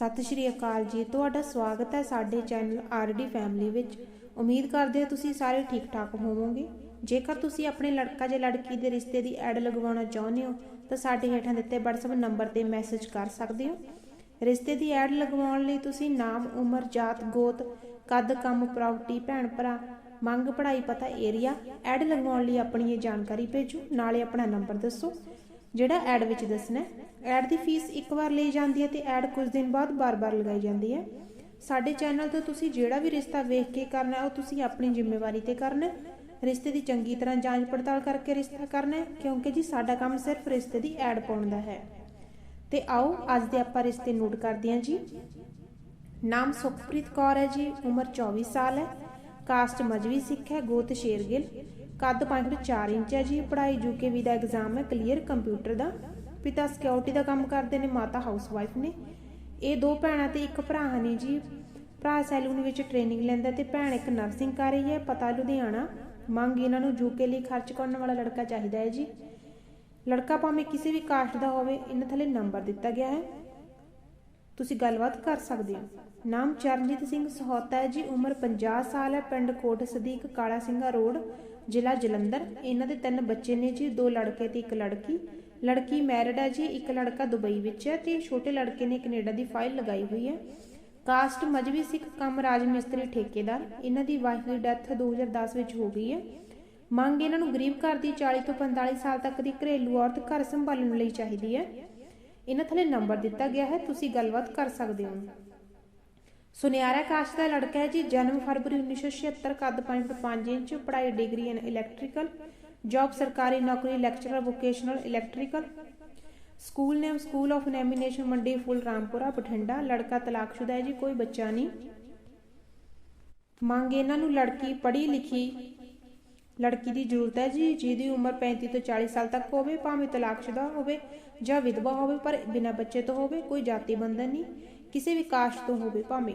ਸਤਿ ਸ਼੍ਰੀ ਅਕਾਲ ਜੀ। ਤੁਹਾਡਾ ਸਵਾਗਤ ਹੈ ਸਾਡੇ ਚੈਨਲ ਆਰਡੀ ਫੈਮਿਲੀ ਵਿੱਚ। ਉਮੀਦ ਕਰਦੇ ਹਾਂ ਤੁਸੀਂ ਸਾਰੇ ਠੀਕ ਠਾਕ ਹੋਵੋਗੇ। ਜੇਕਰ ਤੁਸੀਂ ਆਪਣੇ ਲੜਕਾ ਜਾਂ ਲੜਕੀ ਦੇ ਰਿਸ਼ਤੇ ਦੀ ਐਡ ਲਗਵਾਉਣਾ ਚਾਹੁੰਦੇ ਹੋ, ਤਾਂ ਸਾਡੇ ਹੇਠਾਂ ਦਿੱਤੇ WhatsApp ਨੰਬਰ ਤੇ ਮੈਸੇਜ ਕਰ ਸਕਦੇ ਹੋ। ਰਿਸ਼ਤੇ ਦੀ ਐਡ ਲਗਵਾਉਣ ਲਈ ਤੁਸੀਂ ਨਾਮ, ਉਮਰ, ਜਾਤ, ਗੋਤ, ਕੱਦ, ਕੰਮ, ਪ੍ਰਾਪਰਟੀ ਭੈਣ ਭਰਾ ਮੰਗ, ਪੜ੍ਹਾਈ, ਪਤਾ, ਏਰੀਆ ਐਡ ਲਗਵਾਉਣ ਲਈ ਆਪਣੀ ਇਹ ਜਾਣਕਾਰੀ ਭੇਜੋ। ਨਾਲੇ ਆਪਣਾ ਨੰਬਰ ਦੱਸੋ। ਜਿਹੜਾ ਐਡ ਵਿੱਚ ਦੱਸਣਾ ਐਡ ਦੀ ਫੀਸ ਇੱਕ ਵਾਰ ਲਈ ਜਾਂਦੀ ਹੈ ਤੇ ਐਡ ਕੁਝ ਦਿਨ ਬਾਅਦ ਬਾਰ-ਬਾਰ ਲਗਾਈ ਜਾਂਦੀ ਹੈ। ਸਾਡੇ ਚੈਨਲ ਤੋਂ ਤੁਸੀਂ ਜਿਹੜਾ ਵੀ ਰਿਸ਼ਤਾ ਵੇਖ ਕੇ ਕਰਨਾ ਉਹ ਤੁਸੀਂ ਆਪਣੀ ਜ਼ਿੰਮੇਵਾਰੀ ਤੇ ਕਰਨਾ। ਰਿਸ਼ਤੇ ਦੀ ਚੰਗੀ ਤਰ੍ਹਾਂ ਜਾਂਚ ਪੜਤਾਲ ਕਰਕੇ ਰਿਸ਼ਤਾ ਕਰਨਾ ਕਿਉਂਕਿ ਜੀ ਸਾਡਾ ਕੰਮ ਸਿਰਫ ਰਿਸ਼ਤੇ ਦੀ ਐਡ ਪਾਉਣ ਦਾ ਹੈ। ਤੇ ਆਓ, ਅੱਜ ਦੇ ਆਪਾਂ ਰਿਸ਼ਤੇ ਨੋਟ ਕਰਦੇ ਹਾਂ ਜੀ। ਨਾਮ ਸੁਖਪ੍ਰੀਤ ਕੌਰ ਹੈ ਜੀ, ਉਮਰ 24 ਸਾਲ ਹੈ। ਕਾਸਟ ਮਜਵੀ ਸਿੱਖ ਹੈ, ਗੋਤ ਸ਼ੇਰਗਿਲ। ਕੱਦ 5.4 ਇੰਚ ਹੈ ਜੀ, ਪੜ੍ਹਾਈ ਯੂਕੇਵੀ ਦਾ ਐਗਜ਼ਾਮ ਹੈ ਕਲੀਅਰ ਕੰਪਿਊਟਰ ਦਾ। ਪਿਤਾ ਸਿਕਿਉਰਿਟੀ ਦਾ ਕੰਮ ਕਰਦੇ ਨੇ, ਮਾਤਾ ਹਾਊਸਵਾਈਫ ਨੇ। ਇਹ ਦੋ ਭੈਣਾਂ ਤੇ ਇੱਕ ਭਰਾ ਨੇ ਜੀ। ਭਰਾ ਸੈਲੂਨ ਵਿੱਚ ਟ੍ਰੇਨਿੰਗ ਲੈਂਦਾ ਤੇ ਭੈਣ ਇੱਕ ਨਰਸਿੰਗ ਕਰ ਰਹੀ ਹੈ। ਪਤਾ ਲੁਧਿਆਣਾ, ਮੰਗ ਇਹਨਾਂ ਨੂੰ ਯੂਕੇ ਲਈ ਖਰਚ ਕਰਨ ਵਾਲਾ ਲੜਕਾ ਚਾਹੀਦਾ ਹੈ ਜੀ। ਲੜਕਾ ਭਾਵੇਂ ਕਿਸੇ ਵੀ ਕਾਸਟ ਦਾ ਹੋਵੇ, ਇਹਨਾਂ ਥੱਲੇ ਨੰਬਰ ਦਿੱਤਾ ਗਿਆ ਹੈ। ਤੁਸੀਂ ਗੱਲਬਾਤ ਕਰ ਸਕਦੇ ਹੋ। ਨਾਮ ਚਰਨਜੀਤ ਸਿੰਘ ਸਹੋਤਾ ਹੈ ਜੀ। ਉਮਰ 50 ਸਾਲ ਹੈ। ਪਿੰਡ ਕੋਟ ਸਦੀਕ, ਕਾਲਾ ਸਿੰਘਾ ਰੋਡ, ਜ਼ਿਲ੍ਹਾ ਜਲੰਧਰ। ਇਹਨਾਂ ਦੇ ਤਿੰਨ ਬੱਚੇ ਨੇ ਜੀ। ਦੋ ਲੜਕੇ ਤੇ ਇੱਕ ਲੜਕੀ। ਲੜਕੀ ਮੈਰਿਡ ਹੈ ਜੀ, ਇੱਕ ਲੜਕਾ ਦੁਬਈ ਵਿੱਚ ਹੈ ਤੇ ਛੋਟੇ ਲੜਕੇ ਨੇ ਕੈਨੇਡਾ ਦੀ ਫਾਈਲ ਲਗਾਈ ਹੋਈ ਹੈ। ਕਾਸਟ ਮਜਬੀ ਸਿੱਖ ਕੰਮ ਰਾਜ ਮਿਸਤਰੀ ਠੇਕੇਦਾਰ, ਇਹਨਾਂ ਦੀ ਵਾਈਫ ਦੀ ਡੈਥ 2010 ਵਿੱਚ ਹੋ ਗਈ ਹੈ। ਮੰਗ ਇਹਨਾਂ ਨੂੰ ਗਰੀਬ ਘਰ ਦੀ 40 ਤੋਂ 45 ਸਾਲ ਤੱਕ ਦੀ ਘਰੇਲੂ ਔਰਤ ਘਰ ਸੰਭਾਲਣ ਲਈ ਚਾਹੀਦੀ ਹੈ। ਇਹਨਾਂ ਥੱਲੇ ਨੰਬਰ ਦਿੱਤਾ ਗਿਆ ਹੈ, ਤੁਸੀਂ ਗੱਲਬਾਤ ਕਰ ਸਕਦੇ ਹੋ। ਸੁਨਿਆਰਾ ਕਾਸਟ ਦਾ ਲੜਕਾ ਹੈ ਜੀ, ਜਨਮ ਫਰਵਰੀ 1976 ਕੱਦ 5.5 ਇੰਚ, ਪੜ੍ਹਾਈ ਡਿਗਰੀ ਇਨ ਇਲੈਕਟ੍ਰੀਕਲ ਜੌਬ ਸਰਕਾਰੀ ਨੌਕਰੀ lecturer vocational electrical school name school of ਨੈਮੀਨੇਸ਼ਨ Mandi Phul Rampura, Bathinda. ਲੜਕਾ ਤਲਾਕਸ਼ੁਦਾ ਹੈ ਜੀ, ਕੋਈ ਬੱਚਾ ਨਹੀਂ। ਮੰਗ ਇਹਨਾਂ ਨੂੰ ਲੜਕੀ ਪੜ੍ਹੀ ਲਿਖੀ, ਲੜਕੀ ਦੀ ਜ਼ਰੂਰਤ ਹੈ ਜੀ, ਜਿਹਦੀ ਉਮਰ 35 ਤੋਂ 40 ਸਾਲ ਤੱਕ ਹੋਵੇ, ਭਾਵੇਂ ਤਲਾਕਸ਼ੁਦਾ ਹੋਵੇ ਜਾਂ ਵਿਧਵਾ ਹੋਵੇ, ਪਰ ਬਿਨਾਂ ਬੱਚੇ ਤੋਂ ਹੋਵੇ, ਕੋਈ ਜਾਤੀ ਬੰਧਨ ਨਹੀਂ, ਕਿਸੇ ਵੀ ਕਾਸਟ ਤੋਂ ਹੋਵੇ, ਭਾਵੇਂ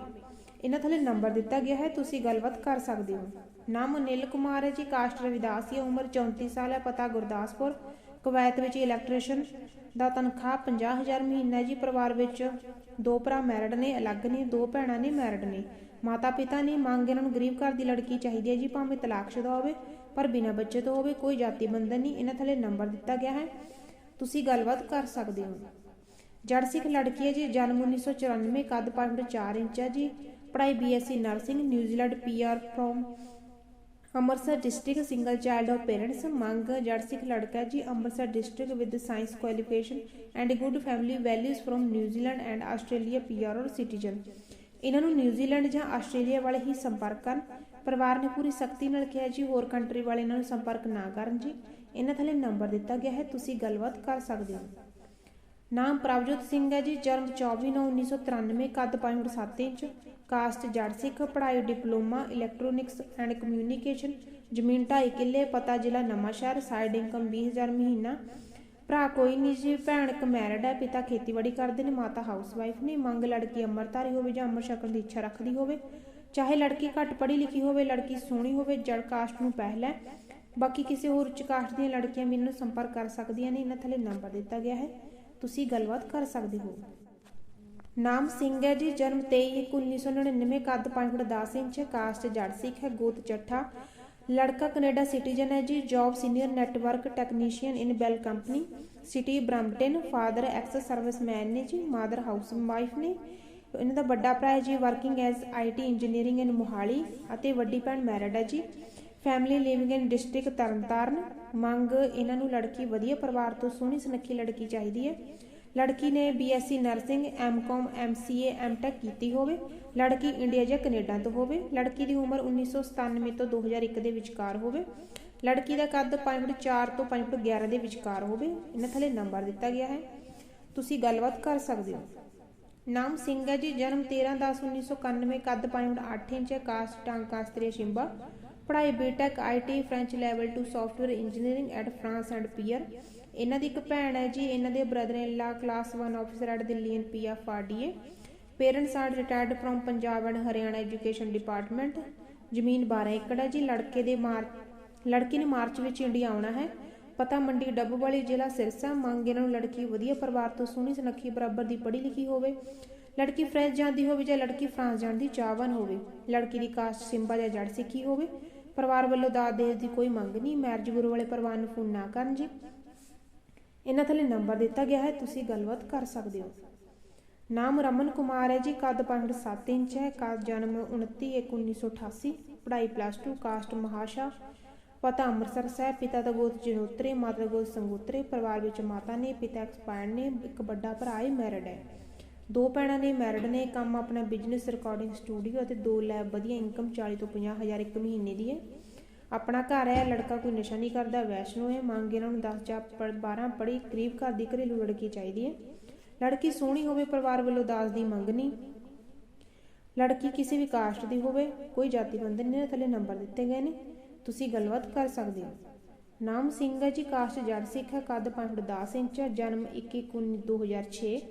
ਇਹਨਾਂ ਥੱਲੇ ਨੰਬਰ ਦਿੱਤਾ ਗਿਆ ਹੈ, ਤੁਸੀਂ ਗੱਲਬਾਤ ਕਰ ਸਕਦੇ ਹੋ। ਨਾਮ ਅਨਿਲ ਕੁਮਾਰ ਹੈ ਜੀ ਕਾਸਟ ਰਵਿਦਾਸ ਉਮਰ 34 ਸਾਲ ਹੈ, ਪਤਾ ਗੁਰਦਾਸਪੁਰ। ਕੁਵੈਤ ਵਿੱਚ ਇਲੈਕਟ੍ਰੀਸ਼ੀਅਨ ਦਾ ਤਨਖਾਹ 50000 ਮਹੀਨਾ ਜੀ। ਪਰਿਵਾਰ ਵਿੱਚ ਦੋ ਭਰਾ ਮੈਰਿਡ ਨੇ, ਅਲੱਗ ਨੇ, ਦੋ ਭੈਣਾਂ ਨੇ ਮੈਰਿਡ ਨੇ। ਮਾਤਾ ਪਿਤਾ ਨੇ ਮੰਗ ਇਹਨਾਂ ਨੂੰ ਗਰੀਬ ਘਰ ਦੀ ਲੜਕੀ ਚਾਹੀਦੀ ਹੈ ਜੀ, ਭਾਵੇਂ ਤਲਾਕਸ਼ੁਦਾ ਹੋਵੇ, ਪਰ ਬਿਨਾਂ ਬੱਚੇ ਤੋਂ ਹੋਵੇ ਕੋਈ ਜਾਤੀ ਬੰਧਨ ਨਹੀਂ, ਇਹਨਾਂ ਥੱਲੇ ਨੰਬਰ ਦਿੱਤਾ ਗਿਆ ਹੈ। ਤੁਸੀਂ ਗੱਲਬਾਤ ਕਰ ਸਕਦੇ ਹੋ। ਜੜ ਸਿੱਖ ਲੜਕੀ ਹੈ ਜੀ, ਜਨਮ 1994 ਕੱਦ 5.4 ਇੰਚ ਹੈ ਜੀ। ਪੜ੍ਹਾਈ BSc nursing New Zealand PR from Amritsar district single child of parents ਮੰਗ ਜੜ ਸਿੱਖ ਲੜਕਾ ਜੀ Amritsar district with science qualification and good family values from New Zealand and Australia PR or citizen ਇਹਨਾਂ ਨੂੰ ਨਿਊਜ਼ੀਲੈਂਡ ਜਾਂ ਆਸਟ੍ਰੇਲੀਆ ਵਾਲੇ ਹੀ ਸੰਪਰਕ ਕਰਨ। ਪਰਿਵਾਰ ਨੇ ਪੂਰੀ ਸਖਤੀ ਨਾਲ ਕਿਹਾ ਜੀ, ਹੋਰ ਕੰਟਰੀ ਵਾਲੇ ਇਹਨਾਂ ਨੂੰ ਸੰਪਰਕ ਨਾ ਕਰਨ ਜੀ। ਇਹਨਾਂ ਥੱਲੇ ਨੰਬਰ ਦਿੱਤਾ ਗਿਆ ਹੈ, ਤੁਸੀਂ ਗੱਲਬਾਤ ਕਰ ਸਕਦੇ ਹੋ। ਨਾਮ ਪ੍ਰਭਜੋਤ ਸਿੰਘ ਹੈ ਜੀ, ਜਨਮ 24/9/1993 ਕੱਦ 5.7 ਇੰਚ। ਕਾਸਟ ਜੜ ਸਿੱਖ, ਪੜ੍ਹਾਈ, ਡਿਪਲੋਮਾ, ਇਲੈਕਟ੍ਰੋਨਿਕਸ ਐਂਡ ਕਮਿਊਨੀਕੇਸ਼ਨ, ਜ਼ਮੀਨ 2.5 ਕਿੱਲੇ, ਪਤਾ ਜ਼ਿਲ੍ਹਾ ਨਵਾਂਸ਼ਹਿਰ ਸਾਈਡ ਇਨਕਮ 20000 ਮਹੀਨਾ। ਭਰਾ ਕੋਈ ਨਹੀਂ ਜੀ, ਭੈਣ ਇੱਕ ਮੈਰਿਡ ਹੈ, ਪਿਤਾ ਖੇਤੀਬਾੜੀ ਕਰਦੇ ਨੇ, ਮਾਤਾ ਹਾਊਸਵਾਈਫ ਨੇ, ਮੰਗ ਲੜਕੀ ਅੰਮ੍ਰਿਤਧਾਰੀ ਹੋਵੇ ਜਾਂ ਅੰਮ੍ਰਿਤ ਛਕਣ ਦੀ ਇੱਛਾ ਰੱਖਦੀ ਹੋਵੇ। ਚਾਹੇ ਲੜਕੀ ਘੱਟ ਪੜ੍ਹੀ ਲਿਖੀ ਹੋਵੇ, ਲੜਕੀ ਸੋਹਣੀ ਹੋਵੇ, ਜੜ ਕਾਸਟ ਨੂੰ ਪਹਿਲਾ ਹੈ। ਬਾਕੀ ਕਿਸੇ ਹੋਰ ਉੱਚ ਕਾਸਟ ਦੀਆਂ ਲੜਕੀਆਂ ਵੀ ਇਹਨਾਂ ਨੂੰ ਸੰਪਰਕ ਕਰ ਸਕਦੀਆਂ ਨੇ, ਇਹਨਾਂ ਥੱਲੇ ਨੰਬਰ ਦਿੱਤਾ ਗਿਆ ਹੈ। ਤੁਸੀਂ ਗੱਲਬਾਤ ਕਰ ਸਕਦੇ ਹੋ। ਨਾਮ ਸਿੰਘ ਹੈ ਜੀ, ਜਨਮ 23/1999 ਕੱਦ 5.10 ਇੰਚ, ਕਾਸਟ ਜੜ ਸਿੱਖ ਹੈ, ਗੋਤ ਚੱਠਾ। ਲੜਕਾ ਕੈਨੇਡਾ ਸਿਟੀਜ਼ਨ ਹੈ ਜੀ, job senior network technician in Bell company, city Brampton, father ex serviceman ਨੇ ਜੀ, ਮਾਦਰ ਹਾਊਸ ਵਾਈਫ ਨੇ। ਇਹਨਾਂ ਦਾ ਵੱਡਾ ਭਰਾ ਹੈ ਜੀ, working as IT engineering in Mohali ਅਤੇ ਵੱਡੀ ਭੈਣ ਮੈਰਿਡ ਹੈ ਜੀ। Family living in district Tarn Taran. ਮੰਗ, ਇਹਨਾਂ ਨੂੰ ਲੜਕੀ ਵਧੀਆ ਪਰਿਵਾਰ ਤੋਂ ਸੋਹਣੀ ਸੁਨੱਖੀ ਲੜਕੀ ਚਾਹੀਦੀ ਹੈ। ਲੜਕੀ ਨੇ BSc nursing MCom MCA MTech ਕੀਤੀ ਹੋਵੇ। ਲੜਕੀ ਇੰਡੀਆ ਜਾਂ ਕੈਨੇਡਾ ਤੋਂ ਹੋਵੇ। ਲੜਕੀ ਦੀ ਉਮਰ 1997 ਤੋਂ 2001 ਦੇ ਵਿਚਕਾਰ ਹੋਵੇ। ਲੜਕੀ ਦਾ ਕੱਦ 5.4 ਤੋਂ 5.11 ਦੇ ਵਿਚਕਾਰ ਹੋਵੇ। ਇਹਨਾਂ ਥੱਲੇ ਨੰਬਰ ਦਿੱਤਾ ਗਿਆ ਹੈ। ਤੁਸੀਂ ਗੱਲਬਾਤ ਕਰ ਸਕਦੇ ਹੋ। ਨਾਮ ਸਿੰਘ ਹੈ ਜੀ। ਜਨਮ 13/10/1991 ਕੱਦ 5.8 ਇੰਚ, ਕਾਸਟ ਟਾਂਕਾਸਤਰੀ ਸ਼ਿੰਬਾ। ਪੜ੍ਹਾਈ B Tech IT French level 2 software engineering at France and peer ਇਹਨਾਂ ਦੀ ਇੱਕ ਭੈਣ ਹੈ ਜੀ, ਇਹਨਾਂ ਦੇ brother in law class 1 officer at Delhi in PFRDA parents are retired from Punjab and Haryana education department ਜ਼ਮੀਨ 12 ਏਕੜ ਹੈ ਜੀ, ਲੜਕੇ ਦੇ ਮਾਰ, ਲੜਕੀ ਨੇ ਮਾਰਚ ਵਿੱਚ ਇੰਡੀਆ ਆਉਣਾ ਹੈ। ਪਤਾ ਮੰਡੀ ਡੱਬਵਾਲੀ ਜ਼ਿਲ੍ਹਾ ਸਿਰਸਾ, ਮੰਗ ਇਹਨਾਂ ਨੂੰ ਲੜਕੀ ਵਧੀਆ ਪਰਿਵਾਰ ਤੋਂ ਸੋਹਣੀ ਸੁਨੱਖੀ ਬਰਾਬਰ ਦੀ ਪੜ੍ਹੀ ਲਿਖੀ ਹੋਵੇ। ਲੜਕੀ ਫ੍ਰਾਂਸ ਜਾਂਦੀ ਹੋਵੇ ਜਾਂ ਲੜਕੀ ਫਰਾਂਸ ਜਾਣ ਦੀ ਚਾਹਵਾਨ ਹੋਵੇ। ਲੜਕੀ ਦੀ ਕਾਸਟ ਸਿੰਬਾ ਜਾਂ ਜੜ ਸਿੱਖੀ ਹੋਵੇ। ਪਰਿਵਾਰ ਵੱਲੋਂ ਦਾਜ ਦੇਣ ਦੀ ਕੋਈ ਮੰਗ ਨਹੀਂ। ਮੈਰਿਜ ਗੁਰੂ ਵਾਲੇ ਪਰਿਵਾਰ ਨੂੰ ਫੋਨ ਨਾ ਕਰਨ ਜੀ। ਇਹਨਾਂ ਥੱਲੇ ਨੰਬਰ ਦਿੱਤਾ ਗਿਆ ਹੈ, ਤੁਸੀਂ ਗੱਲਬਾਤ ਕਰ ਸਕਦੇ ਹੋ। ਨਾਮ ਰਮਨ ਕੁਮਾਰ ਹੈ ਜੀ, ਕੱਦ 5.7 ਇੰਚ ਹੈ, ਕੱਦ ਜਨਮ 29 ਇੱਕ 1988 ਪੜ੍ਹਾਈ ਪਲੱਸ 2 ਕਾਸਟ ਮਹਾਸ਼ਾ। ਪਤਾ ਅੰਮ੍ਰਿਤਸਰ ਸਾਹਿਬ, ਪਿਤਾ ਦਾ ਗੋਤ ਜਨੋਤਰੇ, ਮਾਤਾ ਦਾ ਗੋਤ ਸੰਗੋਤਰੇ, ਪਰਿਵਾਰ ਵਿੱਚ ਮਾਤਾ ਨੇ, ਪਿਤਾ ਐਕਸਪਾਇਰਡ ਨੇ, ਇੱਕ ਵੱਡਾ ਭਰਾ ਹੈ ਮੈਰਿਡ ਹੈ। ਦੋ ਭੈਣਾਂ ਨੇ ਮੈਰਿਡ ਨੇ, ਕੰਮ ਆਪਣਾ ਬਿਜ਼ਨਸ ਰਿਕਾਰਡਿੰਗ ਸਟੂਡੀਓ ਅਤੇ ਦੋ ਲੈਬ ਵਧੀਆ ਇਨਕਮ 40 ਤੋਂ 50 ਹਜ਼ਾਰ ਇੱਕ ਮਹੀਨੇ ਦੀ ਹੈ। ਆਪਣਾ ਘਰ ਹੈ, ਲੜਕਾ ਕੋਈ ਨਸ਼ਾ ਨਹੀਂ ਕਰਦਾ, ਵੈਸ਼ਨੋ ਹੈ, ਮੰਗ ਇਹਨਾਂ ਨੂੰ 10 ਜਾਂ 12 ਪੜ੍ਹੀ ਕਰੀਬ ਘਰ ਦੀ ਘਰੇਲੂ ਲੜਕੀ ਚਾਹੀਦੀ ਹੈ। ਲੜਕੀ ਸੋਹਣੀ ਹੋਵੇ, ਪਰਿਵਾਰ ਵੱਲੋਂ ਦਾਜ ਦੀ ਮੰਗ ਨਹੀਂ। ਲੜਕੀ ਕਿਸੇ ਵੀ ਕਾਸਟ ਦੀ ਹੋਵੇ, ਕੋਈ ਜਾਤੀ ਬੰਧਨ ਨਹੀਂ ਥੱਲੇ ਨੰਬਰ ਦਿੱਤੇ ਗਏ ਨੇ। ਤੁਸੀਂ ਗੱਲਬਾਤ ਕਰ ਸਕਦੇ ਹੋ। ਨਾਮ ਸਿੰਘ ਹੈ ਜੀ ਕਾਸਟ ਜੜ ਸਿੱਖ ਹੈ, ਕੱਦ 5.10 ਇੰਚ ਹੈ, ਜਨਮ 21/19/2006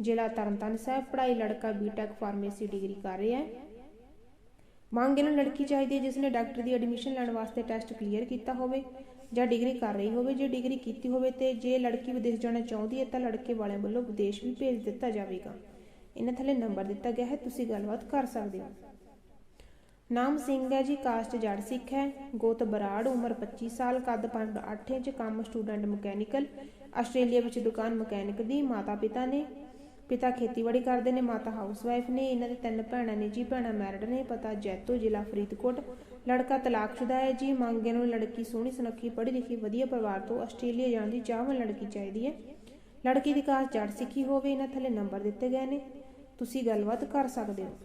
ਜ਼ਿਲ੍ਹਾ ਤਰਨਤਾਰਨ ਸਾਹਿਬ, ਪੜ੍ਹਾਈ ਲੜਕਾ ਬੀਟੈਕ ਫਾਰਮੇਸੀ ਡਿਗਰੀ ਕਰ ਰਿਹਾ ਹੈ। ਮੰਗ ਇਹਨਾਂ ਲੜਕੀ ਚਾਹੀਦੀ ਹੈ ਜਿਸ ਨੇ ਡਾਕਟਰ ਦੀ ਐਡਮਿਸ਼ਨ ਲੈਣ ਵਾਸਤੇ ਟੈਸਟ ਕਲੀਅਰ ਕੀਤਾ ਹੋਵੇ ਜਾਂ ਡਿਗਰੀ ਕਰ ਰਹੀ ਹੋਵੇ। ਜੇ ਡਿਗਰੀ ਕੀਤੀ ਹੋਵੇ ਤੇ ਜੇ ਲੜਕੀ ਵਿਦੇਸ਼ ਜਾਣਾ ਚਾਹੁੰਦੀ ਹੈ ਤਾਂ ਲੜਕੇ ਵਾਲਿਆਂ ਵੱਲੋਂ ਵਿਦੇਸ਼ ਵੀ ਭੇਜ ਦਿੱਤਾ ਜਾਵੇਗਾ। ਇਹਨਾਂ ਥੱਲੇ ਨੰਬਰ ਦਿੱਤਾ ਗਿਆ ਹੈ, ਤੁਸੀਂ ਗੱਲਬਾਤ ਕਰ ਸਕਦੇ ਹੋ। ਨਾਮ ਸਿੰਘ ਹੈ ਜੀ, ਕਾਸਟ ਜੜ ਸਿੱਖ ਹੈ। ਗੋਤ ਬਰਾੜ, ਉਮਰ 25 ਸਾਲ, ਕੱਦ 5.8 ਇੰਚ, ਕੰਮ ਸਟੂਡੈਂਟ ਮਕੈਨੀਕਲ। ਆਸਟ੍ਰੇਲੀਆ ਵਿੱਚ ਦੁਕਾਨ ਮਕੈਨਿਕ ਦੀ ਮਾਤਾ ਪਿਤਾ ਨੇ। ਪਿਤਾ ਖੇਤੀਬਾੜੀ ਕਰਦੇ ਨੇ, ਮਾਤਾ ਹਾਊਸਵਾਈਫ ਨੇ, ਇਹਨਾਂ ਦੇ ਤਿੰਨ ਭੈਣਾਂ ਨੇ ਜੀ, ਭੈਣਾਂ ਮੈਰਿਡ ਨੇ, ਪਤਾ ਜੈਤੋ ਜ਼ਿਲ੍ਹਾ ਫਰੀਦਕੋਟ। ਲੜਕਾ ਤਲਾਕਸ਼ੁਦਾ ਹੈ ਜੀ, ਮੰਗੇ ਨੂੰ ਲੜਕੀ ਸੋਹਣੀ, ਸੁਨੱਖੀ ਪੜ੍ਹੀ ਲਿਖੀ ਵਧੀਆ ਪਰਿਵਾਰ ਤੋਂ ਆਸਟ੍ਰੇਲੀਆ ਜਾਣ ਦੀ ਚਾਹਵਾਨ ਲੜਕੀ ਚਾਹੀਦੀ ਹੈ। ਲੜਕੀ ਦੀ ਕਾਸਟ ਜੜ ਸਿੱਖੀ ਹੋਵੇ, ਇਹਨਾਂ ਥੱਲੇ ਨੰਬਰ ਦਿੱਤੇ ਗਏ ਨੇ। ਤੁਸੀਂ ਗੱਲਬਾਤ ਕਰ ਸਕਦੇ ਹੋ।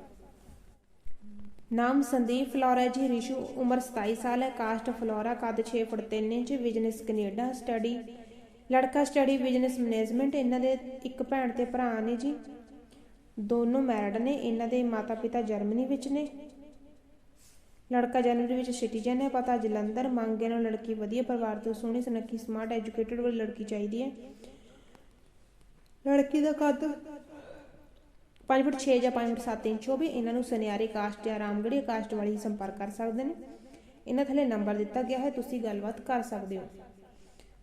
ਨਾਮ ਸੰਦੀਪ ਫਲੋਰਾ ਜੀ, ਰਿਸ਼ੂ ਉਮਰ 27 ਸਾਲ ਹੈ, ਕਾਸਟ ਫਲੋਰਾ ਕੱਦ 6 foot 3 inch, business Canada, study ਲੜਕਾ ਸਟੱਡੀ ਬਿਜ਼ਨਸ ਮੈਨੇਜਮੈਂਟ, ਇਹਨਾਂ ਦੇ ਇੱਕ ਭੈਣ ਤੇ ਭਰਾ ਨੇ ਜੀ। ਦੋਨੋਂ ਮੈਰਿਡ ਨੇ, ਇਹਨਾਂ ਦੇ ਮਾਤਾ ਪਿਤਾ ਜਰਮਨੀ ਵਿੱਚ ਨੇ। ਲੜਕਾ ਜਨਵਰੀ ਵਿੱਚ ਸਿਟੀਜ਼ਨ ਹੈ, ਪਤਾ ਜਲੰਧਰ, ਮੰਗੇ ਨਾਲ ਲੜਕੀ ਵਧੀਆ ਪਰਿਵਾਰ ਤੋਂ ਸੋਹਣੀ, ਸੁਨੱਖੀ, ਸਮਾਰਟ, ਐਜੂਕੇਟਡ ਵਾਲੀ ਲੜਕੀ ਚਾਹੀਦੀ ਹੈ। ਲੜਕੀ ਦਾ ਕੱਦ 5 ਫੁੱਟ 6 ਜਾਂ 5 ਫੁੱਟ 7 ਇੰਚ ਹੋਵੇ, ਇਹਨਾਂ ਨੂੰ ਸੁਨਿਆਰੇ ਕਾਸਟ ਜਾਂ ਰਾਮਗੜ੍ਹੀ ਕਾਸਟ ਵਾਲੀ ਸੰਪਰਕ ਕਰ ਸਕਦੇ ਨੇ। ਇਹਨਾਂ ਥੱਲੇ ਨੰਬਰ ਦਿੱਤਾ ਗਿਆ ਹੈ, ਤੁਸੀਂ ਗੱਲਬਾਤ ਕਰ ਸਕਦੇ ਹੋ।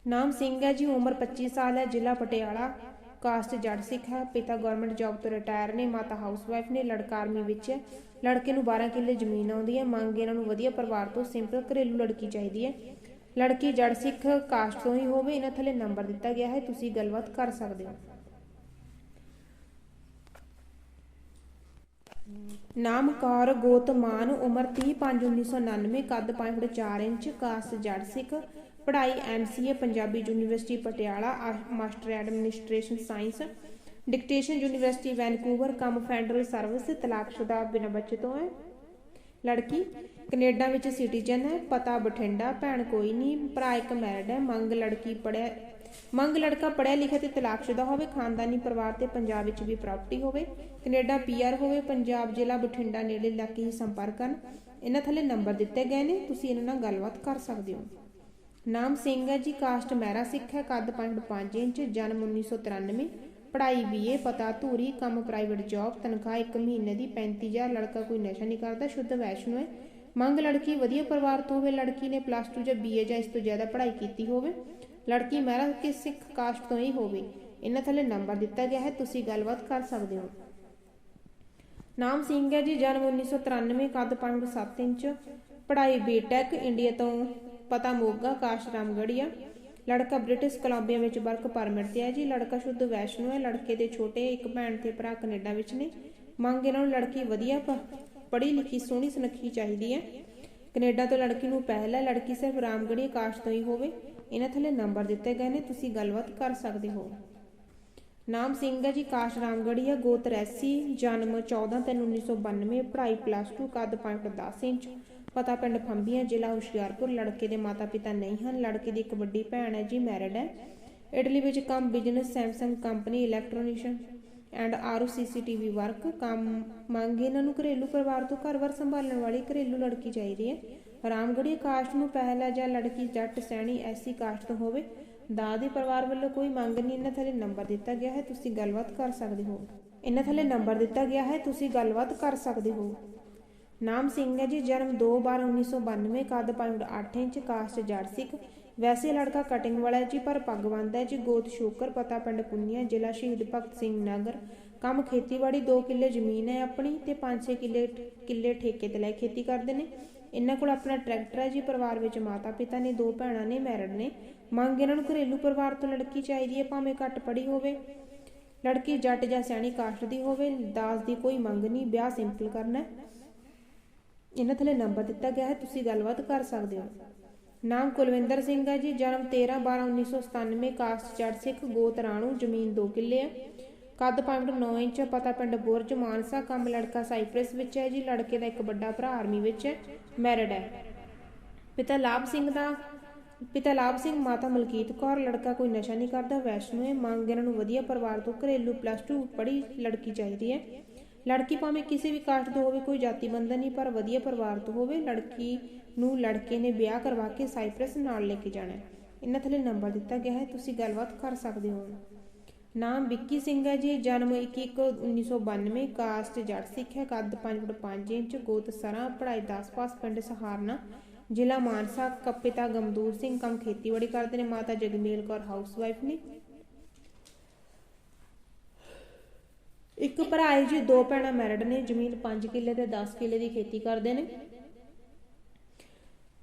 ਨਾਮ ਸਿੰਘ ਹੈ ਜੀ, ਉਮਰ 25 ਸਾਲ ਹੈ, ਜ਼ਿਲ੍ਹਾ ਪਟਿਆਲਾ। ਕਾਸਟ ਜੜ ਸਿੱਖ ਹੈ, ਪਿਤਾ ਗਵਰਨਮੈਂਟ ਜੌਬ ਤੋਂ ਰਿਟਾਇਰ ਨੇ, ਮਾਤਾ ਹਾਊਸਵਾਈਫ ਨੇ, ਲੜਕਾ ਆਰਮੀ ਵਿੱਚ ਹੈ। ਲੜਕੇ ਨੂੰ 12 ਕਿੱਲੇ ਜ਼ਮੀਨ ਆਉਂਦੀ ਹੈ, ਮੰਗ ਇਹਨਾਂ ਨੂੰ ਵਧੀਆ ਪਰਿਵਾਰ ਤੋਂ ਸਿੰਪਲ ਘਰੇਲੂ ਲੜਕੀ ਚਾਹੀਦੀ ਹੈ। ਲੜਕੀ ਜੜ ਸਿੱਖ ਕਾਸਟ ਤੋਂ ਹੀ ਹੋਵੇ, ਇਹਨਾਂ ਥੱਲੇ ਨੰਬਰ ਦਿੱਤਾ ਗਿਆ ਹੈ, ਤੁਸੀਂ ਗੱਲਬਾਤ ਕਰ ਸਕਦੇ ਹੋ। ਨਾਮ ਕੌਰ ਗੋਤਮਾਨ, ਉਮਰ 30 5 1999 ਕੱਦ 5 ਫੁੱਟ 4 ਇੰਚ, ਕਾਸਟ ਜੜ ਸਿੱਖ ਪੜ੍ਹਾਈ MCA, Punjabi university, Patiala master administration science, dictation university, Vancouver, ਕੰਮ ਫੈਡਰਲ ਸਰਵਿਸ, ਤਲਾਕਸ਼ੁਦਾ ਬਿਨਾਂ ਬੱਚੇ ਤੋਂ ਹੈ। ਲੜਕੀ, ਕੈਨੇਡਾ ਵਿੱਚ ਸਿਟੀਜ਼ਨ ਹੈ, ਪਤਾ ਬਠਿੰਡਾ, ਭੈਣ ਕੋਈ ਨਹੀਂ, ਭਰਾ ਇੱਕ ਮੈਰਿਡ ਹੈ, ਮੰਗ ਲੜਕੀ ਪੜਿਆ ਮੰਗ ਲੜਕਾ ਪੜਿਆ ਲਿਖਿਆ ਤੇ ਤਲਾਕਸ਼ੁਦਾ ਹੋਵੇ, ਖਾਨਦਾਨੀ ਪਰਿਵਾਰ ਤੇ ਪੰਜਾਬ ਵਿੱਚ ਵੀ ਪ੍ਰਾਪਰਟੀ ਹੋਵੇ, ਕੈਨੇਡਾ ਪੀਆਰ ਹੋਵੇ, ਪੰਜਾਬ ਜ਼ਿਲ੍ਹਾ ਬਠਿੰਡਾ ਨੇੜੇ ਇਲਾਕੇ ਹੀ ਸੰਪਰਕ ਕਰਨ। ਇਹਨਾਂ ਥੱਲੇ ਨੰਬਰ ਦਿੱਤੇ ਗਏ ਨੇ, ਤੁਸੀਂ ਇਹਨਾਂ ਨਾਲ ਗੱਲਬਾਤ ਕਰ ਸਕਦੇ ਹੋ। ਨਾਮ ਸਿੰਘ ਹੈ ਜੀ, ਕਾਸਟ ਮਹਿਰਾ ਸਿੱਖ ਹੈ, ਕੱਦ 5.5 ਇੰਚ, ਜਨਮ 1993 ਪੜ੍ਹਾਈ ਬੀਏ ਪਤਾ ਧੂਰੀ, ਕੰਮ ਪ੍ਰਾਈਵੇਟ ਜੌਬ ਤਨਖਾਹ 1 ਮਹੀਨੇ ਦੀ 35000 ਲੜਕਾ ਕੋਈ ਨਸ਼ਾ ਨਹੀਂ ਕਰਦਾ, ਸ਼ੁੱਧ ਵੈਸ਼ਨੋ ਹੈ। ਮੰਗ ਲੜਕੀ, ਵਧੀਆ ਪਰਿਵਾਰ ਤੋਂ ਹੋਵੇ, ਲੜਕੀ ਨੇ ਪਲੱਸ 2 ਜਾਂ ਬੀਏ ਜਾਂ ਇਸ ਤੋਂ ਜ਼ਿਆਦਾ ਪੜ੍ਹਾਈ ਕੀਤੀ ਹੋਵੇ, ਲੜਕੀ ਮਹਿਰਾ ਕਿ ਸਿੱਖ ਕਾਸਟ ਤੋਂ ਹੀ ਹੋਵੇ। ਇਹਨਾਂ ਥੱਲੇ ਨੰਬਰ ਦਿੱਤਾ ਗਿਆ ਹੈ, ਤੁਸੀਂ ਗੱਲਬਾਤ ਕਰ ਸਕਦੇ ਹੋ। ਨਾਮ ਸਿੰਘ ਹੈ ਜੀ, ਜਨਮ 1993 ਕੱਦ 5.7 ਇੰਚ, ਪੜ੍ਹਾਈ ਬੀਟੈਕ ਇੰਡੀਆ ਤੋਂ ਪਤਾ ਮੋਗਾ ਕਾਸ਼ ਰਾਮਗੜੀਆ ਲੜਕਾ ਬ੍ਰਿਟਿਸ਼ ਕੋਲੰਬੀਆ ਵਿੱਚ ਵਰਕ ਪਰਮਿਟ ਤੇ ਹੈ ਜੀ। ਲੜਕਾ ਸ਼ੁੱਧ ਵੈਸ਼ਨੋ ਹੈ ਲੜਕੇ ਦੇ ਛੋਟੇ ਇੱਕ ਭੈਣ ਤੇ ਭਰਾ ਕੈਨੇਡਾ ਵਿੱਚ ਨੇ। ਮੰਗ ਇਹਨਾਂ ਨੂੰ, ਲੜਕੀ ਵਧੀਆ ਪੜ੍ਹੀ ਲਿਖੀ, ਸੋਹਣੀ ਸੁਨੱਖੀ ਚਾਹੀਦੀ ਹੈ ਕੈਨੇਡਾ ਤੋਂ ਲੜਕੀ ਨੂੰ ਪਹਿਲਾ ਲੜਕੀ ਸਿਰਫ ਰਾਮਗੜੀਆ ਕਾਸ਼ ਤੋਂ ਹੀ ਹੋਵੇ। ਇਹਨਾਂ ਥੱਲੇ ਨੰਬਰ ਦਿੱਤੇ ਗਏ ਨੇ। ਤੁਸੀਂ ਗੱਲਬਾਤ ਕਰ ਸਕਦੇ ਹੋ। ਨਾਮ ਸਿੰਘ ਹੈ ਜੀ ਕਾਸ਼ ਰਾਮਗੜੀਆ ਗੋਤ ਰੈਸੀ। ਜਨਮ 14 ਤਿੰਨ 1992 ਪੜ੍ਹਾਈ ਪਲੱਸ 2 ਕੱਦ 5.10 ਇੰਚ। ਪਤਾ ਪਿੰਡ ਫੰਬੀਆਂ ਜ਼ਿਲ੍ਹਾ ਹੁਸ਼ਿਆਰਪੁਰ। ਲੜਕੇ ਦੇ ਮਾਤਾ-ਪਿਤਾ ਨਹੀਂ ਹਨ। ਲੜਕੇ ਦੀ ਇੱਕ ਵੱਡੀ ਭੈਣ ਹੈ, ਜੀ ਮੈਰਿਡ ਹੈ। ਇਟਲੀ ਵਿੱਚ ਕੰਮ business Samsung company electrician and RO CCTV work ਕੰਮ ਮੰਗ ਇਹਨਾਂ ਨੂੰ ਘਰੇਲੂ ਪਰਿਵਾਰ ਤੋਂ ਘਰ-ਬਾਰ ਸੰਭਾਲਣ ਵਾਲੀ ਘਰੇਲੂ ਲੜਕੀ ਚਾਹੀਦੀ ਹੈ। ਰਾਮਗੜੀਆ ਕਾਸਟ ਨੂੰ ਪਹਿਲਾ ਜਾਂ ਲੜਕੀ ਜੱਟ, ਸੈਣੀ ਐਸੀ ਕਾਸਟ ਤੋਂ ਹੋਵੇ। ਦਾਦੀ ਪਰਿਵਾਰ ਵੱਲੋਂ ਕੋਈ ਮੰਗ ਨਹੀਂ, ਇਹਨਾਂ ਥੱਲੇ ਨੰਬਰ ਦਿੱਤਾ ਗਿਆ ਹੈ, ਤੁਸੀਂ ਗੱਲਬਾਤ ਕਰ ਸਕਦੇ ਹੋ। ਇਹਨਾਂ ਥੱਲੇ ਨੰਬਰ ਦਿੱਤਾ ਗਿਆ ਹੈ, ਤੁਸੀਂ ਗੱਲਬਾਤ ਕਰ ਸਕਦੇ ਹੋ। ਨਾਮ ਸਿੰਘ ਹੈ ਜੀ, ਜਨਮ 2/12/1992 ਕੱਦ 5.8 ਇੰਚ ਕਾਸਟ ਜੜ ਸਿੱਖ। ਵੈਸੇ ਲੜਕਾ ਕਟਿੰਗ ਵਾਲਾ ਹੈ ਜੀ, ਪਰ ਪੱਗ ਬੰਨ੍ਹਦਾ ਹੈ ਜੀ, ਗੋਤ ਸ਼ੋਕਰ, ਪਤਾ ਪਿੰਡ ਪੁੰਨੀਆ, ਜ਼ਿਲ੍ਹਾ ਸ਼ਹੀਦ ਭਗਤ ਸਿੰਘ ਨਗਰ। ਕੰਮ ਖੇਤੀਬਾੜੀ 2 ਕਿੱਲੇ ਜ਼ਮੀਨ ਹੈ ਆਪਣੀ ਤੇ 5-6 ਕਿੱਲੇ ਕਿੱਲੇ ਠੇਕੇ ਤੇ ਲੈ ਖੇਤੀ ਕਰਦੇ ਨੇ। ਇਹਨਾਂ ਕੋਲ ਆਪਣਾ ਟਰੈਕਟਰ ਹੈ ਜੀ, ਪਰਿਵਾਰ ਵਿੱਚ ਮਾਤਾ ਪਿਤਾ ਨੇ, ਦੋ ਭੈਣਾਂ ਨੇ, ਮੈਰਿਡ ਨੇ। ਮੰਗ ਇਹਨਾਂ ਨੂੰ ਘਰੇਲੂ ਪਰਿਵਾਰ ਤੋਂ ਲੜਕੀ ਚਾਹੀਦੀ ਹੈ, ਭਾਵੇਂ ਘੱਟ ਪੜ੍ਹੀ ਹੋਵੇ। ਲੜਕੀ ਜੱਟ ਜਾਂ ਸਿਆਣੀ ਕਾਸਟ ਦੀ ਹੋਵੇ, ਦਾਸ ਦੀ ਕੋਈ ਮੰਗ ਨਹੀਂ, ਵਿਆਹ ਸਿੰਪਲ ਕਰਨਾ ਹੈ। ਇਹਨਾਂ ਥੱਲੇ ਨੰਬਰ ਦਿੱਤਾ ਗਿਆ ਹੈ, ਤੁਸੀਂ ਗੱਲਬਾਤ ਕਰ ਸਕਦੇ ਹੋ। ਨਾਮ ਕੁਲਵਿੰਦਰ ਸਿੰਘ ਹੈ ਜੀ, ਜਨਮ 13 12 1997 ਕਾਸਟ ਜੱਟ ਸਿੱਖ, ਗੋਤ ਰਾਣੂ, ਜ਼ਮੀਨ 2 ਕਿੱਲੇ ਹੈ। ਕੱਦ 5.9 ਇੰਚ, ਪਤਾ ਪਿੰਡ ਬੁਰਜ, ਮਾਨਸਾ ਕੰਮ ਲੜਕਾ ਸਾਈਪ੍ਰਸ ਵਿੱਚ ਹੈ ਜੀ, ਲੜਕੇ ਦਾ ਇੱਕ ਵੱਡਾ ਭਰਾ ਆਰਮੀ ਵਿੱਚ ਹੈ, ਮੈਰਿਡ ਹੈ। ਪਿਤਾ ਲਾਭ ਸਿੰਘ ਦਾ, ਪਿਤਾ ਲਾਭ ਸਿੰਘ, ਮਾਤਾ ਮਲਕੀਤ ਕੌਰ, ਲੜਕਾ ਕੋਈ ਨਸ਼ਾ ਨਹੀਂ ਕਰਦਾ, ਵੈਸ਼ਨੂ ਹੈ, ਮੰਗ ਇਹਨਾਂ ਨੂੰ ਵਧੀਆ ਪਰਿਵਾਰ ਤੋਂ ਘਰੇਲੂ ਪਲੱਸ 2 ਪੜ੍ਹੀ ਲੜਕੀ ਚਾਹੀਦੀ ਹੈ। ਲੜਕੀ ਭਾਵੇਂ ਕਿਸੇ ਵੀ ਕਾਸਟ ਤੋਂ ਹੋਵੇ, ਕੋਈ ਜਾਤੀ ਬੰਧਨ ਨਹੀਂ, ਪਰ ਵਧੀਆ ਪਰਿਵਾਰ ਤੋਂ ਹੋਵੇ, ਲੜਕੀ ਨੂੰ ਲੜਕੇ ਨੇ ਵਿਆਹ ਕਰਵਾ ਕੇ ਸਾਈਪ੍ਰਸ ਨਾਲ ਲੈ ਕੇ ਜਾਣਾ ਹੈ। ਇਹਨਾਂ ਥੱਲੇ ਨੰਬਰ ਦਿੱਤਾ ਗਿਆ ਹੈ, ਤੁਸੀਂ ਗੱਲਬਾਤ ਕਰ ਸਕਦੇ ਹੋ। ਨਾਮ ਵਿੱਕੀ ਸਿੰਘ ਹੈ ਜੀ, ਜਨਮ 21/1992 ਕਾਸਟ ਜੱਟ ਸਿੱਖ ਹੈ, ਕੱਦ 5.5 ਇੰਚ, ਗੋਤ ਸਰਾ, ਪੜ੍ਹਾਈ 10 ਪਾਸ, ਪਿੰਡ ਸਹਾਰਨਾ, ਜ਼ਿਲ੍ਹਾ ਮਾਨਸਾ ਕ- ਪਿਤਾ ਗਮਦੂਰ ਸਿੰਘ, ਕੰਮ ਖੇਤੀਬਾੜੀ ਕਰਦੇ ਨੇ, ਮਾਤਾ ਜਗਮੀਲ ਕੌਰ ਹਾਊਸਵਾਈਫ ਨੇ। ਇੱਕ ਭਰਾ ਹੈ ਜੀ, ਦੋ ਭੈਣਾਂ ਮੈਰਿਡ ਨੇ, ਜ਼ਮੀਨ 5 ਕਿੱਲੇ ਤੇ 10 ਕਿੱਲੇ ਦੀ ਖੇਤੀ ਕਰਦੇ ਨੇ।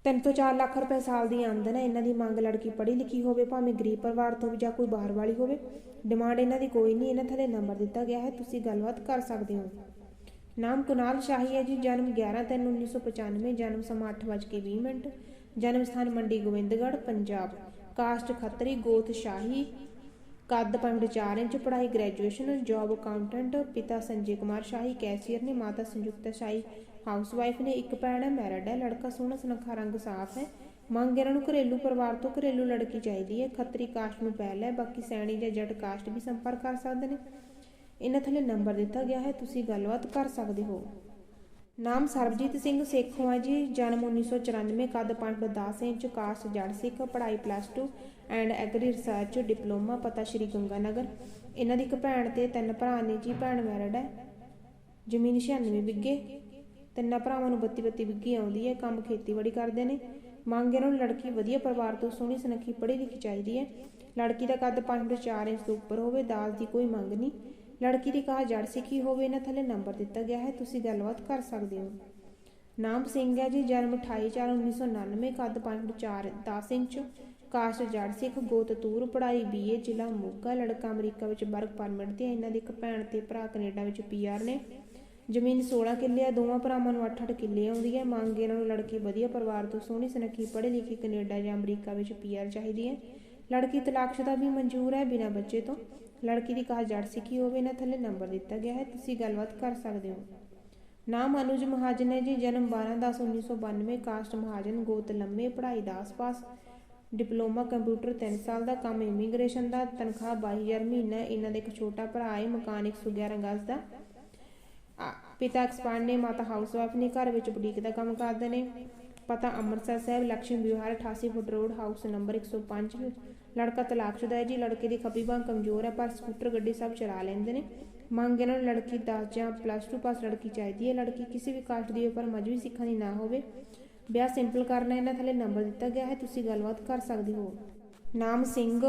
3 ਤੋਂ 4 ਲੱਖ ਰੁਪਏ ਸਾਲ ਦੀ ਆਮਦਨ ਹੈ, ਇਹਨਾਂ ਦੀ ਮੰਗ ਲੜਕੀ ਪੜ੍ਹੀ ਲਿਖੀ ਹੋਵੇ, ਭਾਵੇਂ ਗਰੀਬ ਪਰਿਵਾਰ ਤੋਂ ਵੀ ਜਾਂ ਕੋਈ ਬਾਹਰ ਵਾਲੀ ਹੋਵੇ। ਡਿਮਾਂਡ ਇਹਨਾਂ ਦੀ ਕੋਈ ਨਹੀਂ, ਇਹਨਾਂ ਥੱਲੇ ਨੰਬਰ ਦਿੱਤਾ ਗਿਆ ਹੈ, ਤੁਸੀਂ ਗੱਲਬਾਤ ਕਰ ਸਕਦੇ ਹੋ। ਨਾਮ ਕੁਨਾਲ ਸ਼ਾਹੀ ਹੈ ਜੀ, ਜਨਮ 11/3/1995 ਜਨਮ ਸਮਾਂ 8:20 ਮਿੰਟ, ਜਨਮ ਸਥਾਨ ਮੰਡੀ ਗੋਬਿੰਦਗੜ੍ਹ, ਪੰਜਾਬ। ਕਾਸਟ ਖੱਤਰੀ, ਗੋਤ ਸ਼ਾਹੀ। ਕੱਦ 5.4 ਇੰਚ ਪੜ੍ਹਾਈ ਗ੍ਰੈਜੂਏਸ਼ਨ ਜੌਬ ਅਕਾਊਂਟੈਂਟ ਪਿਤਾ ਸੰਜੇ ਕੁਮਾਰ ਸ਼ਾਹੀ ਕੈਸ਼ੀਅਰ ਨੇ ਮਾਤਾ ਸੰਯੁਕਤਾ ਸ਼ਾਹੀ ਹਾਊਸਵਾਈਫ ਨੇ ਇੱਕ ਭੈਣ ਹੈ ਮੈਰਿਡ ਹੈ, ਲੜਕਾ ਸੋਹਣਾ, ਸੁਨੱਖਾ ਰੰਗ ਸਾਫ਼ ਹੈ। ਮੰਗ ਇਹਨਾਂ ਨੂੰ ਘਰੇਲੂ ਪਰਿਵਾਰ ਤੋਂ ਘਰੇਲੂ ਲੜਕੀ ਚਾਹੀਦੀ ਹੈ। ਖੱਤਰੀ ਕਾਸਟ ਨੂੰ ਪਹਿਲ ਹੈ, ਬਾਕੀ ਸੈਣੀ ਜਾਂ ਜੱਟ ਕਾਸਟ ਵੀ ਸੰਪਰਕ ਕਰ ਸਕਦੇ ਨੇ। ਇਹਨਾਂ ਥੱਲੇ ਨੰਬਰ ਦਿੱਤਾ ਗਿਆ ਹੈ, ਤੁਸੀਂ ਗੱਲਬਾਤ ਕਰ ਸਕਦੇ ਹੋ। ਨਾਮ ਸਰਬਜੀਤ ਸਿੰਘ ਸੇਖੋਂ ਹੈ ਜੀ, ਜਨਮ 1994 ਕੱਦ 5.10 ਇੰਚ ਕਾਸਟ ਜੜ ਸਿੱਖ, ਪੜ੍ਹਾਈ plus 2 and agri research diploma ਪਤਾ ਸ਼੍ਰੀ ਗੰਗਾਨਗਰ। ਇਹਨਾਂ ਦੀ ਇੱਕ ਭੈਣ ਤੇ ਤਿੰਨ ਭਰਾ ਨੇ ਜੀ, ਭੈਣ ਮੈਰਿਡ ਹੈ। ਜ਼ਮੀਨ 96 ਬਿੱਗੇ। ਤਿੰਨਾਂ ਭਰਾਵਾਂ ਨੂੰ 32 32 ਬਿੱਗੀ ਆਉਂਦੀ ਹੈ, ਕੰਮ ਖੇਤੀਬਾੜੀ ਕਰਦੇ ਨੇ। ਮੰਗ ਇਹਨਾਂ ਨੂੰ ਲੜਕੀ ਵਧੀਆ ਪਰਿਵਾਰ ਤੋਂ ਸੋਹਣੀ ਸੁਨੱਖੀ ਪੜ੍ਹੀ ਲਿਖੀ ਚਾਹੀਦੀ ਹੈ। ਲੜਕੀ ਦਾ ਕੱਦ 5.4 ਇੰਚ ਤੋਂ ਉੱਪਰ ਹੋਵੇ ਦਾਜ ਦੀ ਕੋਈ ਮੰਗ ਨਹੀਂ। ਲੜਕੀ ਦੀ ਕਹਾ ਜੜ ਸਿੱਖੀ ਹੋਵੇ, ਇਹਨਾਂ ਥੱਲੇ ਨੰਬਰ ਦਿੱਤਾ ਗਿਆ ਹੈ, ਤੁਸੀਂ ਗੱਲਬਾਤ ਕਰ ਸਕਦੇ ਹੋ। ਨਾਮ ਸਿੰਘ ਹੈ ਜੀ, ਜਨਮ 28/4/1999 ਕੱਦ 5.4 10 ਇੰਚ ਕਾਸਟ ਜੜ ਸਿੱਖ, ਗੋਤ ਤੂਰ ਬੀਏ ਜ਼ਿਲ੍ਹਾ ਮੋਗਾ, ਲੜਕਾ ਅਮਰੀਕਾ ਵਿੱਚ ਵਰਕ ਪਰਮਿਟ ਤੇ ਇਹਨਾਂ ਦੇ ਇੱਕ ਭੈਣ ਤੇ ਭਰਾ ਕੈਨੇਡਾ ਵਿੱਚ ਪੀਆਰ ਨੇ। ਜ਼ਮੀਨ 16 ਕਿੱਲੇ ਆ, ਦੋਵਾਂ ਭਰਾਵਾਂ ਨੂੰ 8-8 ਕਿੱਲੇ ਆਉਂਦੀ ਹੈ, ਮੰਗ ਇਹਨਾਂ ਨੂੰ ਲੜਕੀ ਵਧੀਆ ਪਰਿਵਾਰ ਤੋਂ ਸੋਹਣੀ ਸੁਨੱਖੀ ਪੜ੍ਹੀ ਲਿਖੀ ਕੈਨੇਡਾ ਜਾਂ ਅਮਰੀਕਾ ਵਿੱਚ ਪੀਆਰ ਚਾਹੀਦੀ ਹੈ। ਲੜਕੀ ਤਲਾਕਸ਼ੁਦਾ ਵੀ ਮਨਜ਼ੂਰ ਹੈ ਬਿਨਾਂ ਬੱਚੇ ਤੋਂ। ਲੜਕੀ ਦੀ ਕਹਾ ਜੜ ਸਿੱਖੀ ਹੋਵੇ, ਇਹਨਾਂ ਥੱਲੇ ਨੰਬਰ ਦਿੱਤਾ ਗਿਆ ਹੈ, ਤੁਸੀਂ ਗੱਲਬਾਤ ਕਰ ਸਕਦੇ ਹੋ। ਨਾਮ ਅਨੁਜ ਮਹਾਜਨ ਹੈ ਜੀ, ਜਨਮ 12/10/1992 ਕਾਸਟ ਮਹਾਜਨ, ਗੋਤ ਲੰਮੇ, ਪੜ੍ਹਾਈ 10 ਪਾਸ ਡਿਪਲੋਮਾ ਕੰਪਿਊਟਰ 3 ਸਾਲ ਦਾ, ਕੰਮ ਇਮੀਗ੍ਰੇਸ਼ਨ ਦਾ, ਤਨਖਾਹ 22000 ਮਹੀਨਾ, ਇਹਨਾਂ ਦਾ ਇੱਕ ਛੋਟਾ ਭਰਾ ਹੈ, ਮਕਾਨ 111 ਗਜ਼ ਦਾ। ਪਿਤਾ ਐਕਸਪਾਂਡ ਨੇ, ਮਾਤਾ ਹਾਊਸਵਾਈਫ ਨੇ, ਘਰ ਵਿੱਚ ਬੁਟੀਕ ਦਾ ਕੰਮ ਕਰਦੇ ਨੇ। ਪਤਾ ਅੰਮ੍ਰਿਤਸਰ ਸਾਹਿਬ ਲక్ష్ਮੀ ਵਿਹਾਰ 88 ਫੁੱਟ ਰੋਡ, ਹਾਊਸ ਨੰਬਰ 105 ਲੜਕਾ ਤਲਾਕਸ਼ੁਦਾ ਹੈ ਜੀ, ਲੜਕੇ ਦੀ ਖੱਬੀ ਬਾਂਹ ਕਮਜ਼ੋਰ ਹੈ, ਪਰ ਸਕੂਟਰ ਗੱਡੀ ਸਭ ਚਲਾ ਲੈਂਦੇ ਨੇ। ਮੰਗ ਇਹਨਾਂ ਨੂੰ ਲੜਕੀ 10 ਜਾਂ ਪਲੱਸ 2 ਪਾਸ ਲੜਕੀ ਚਾਹੀਦੀ ਹੈ। ਲੜਕੀ ਕਿਸੇ ਵੀ ਕਾਸਟ ਦੀ ਹੋਵੇ, ਪਰ ਮਜਬੀ ਸਿੱਖਾਂ ਦੀ ਨਾ ਹੋਵੇ। ਵਿਆਹ ਸਿੰਪਲ ਕਰਨਾ ਇਹਨਾਂ ਥੱਲੇ ਨੰਬਰ ਦਿੱਤਾ ਗਿਆ ਹੈ, ਤੁਸੀਂ ਗੱਲਬਾਤ ਕਰ ਸਕਦੇ ਹੋ। ਨਾਮ ਸਿੰਘ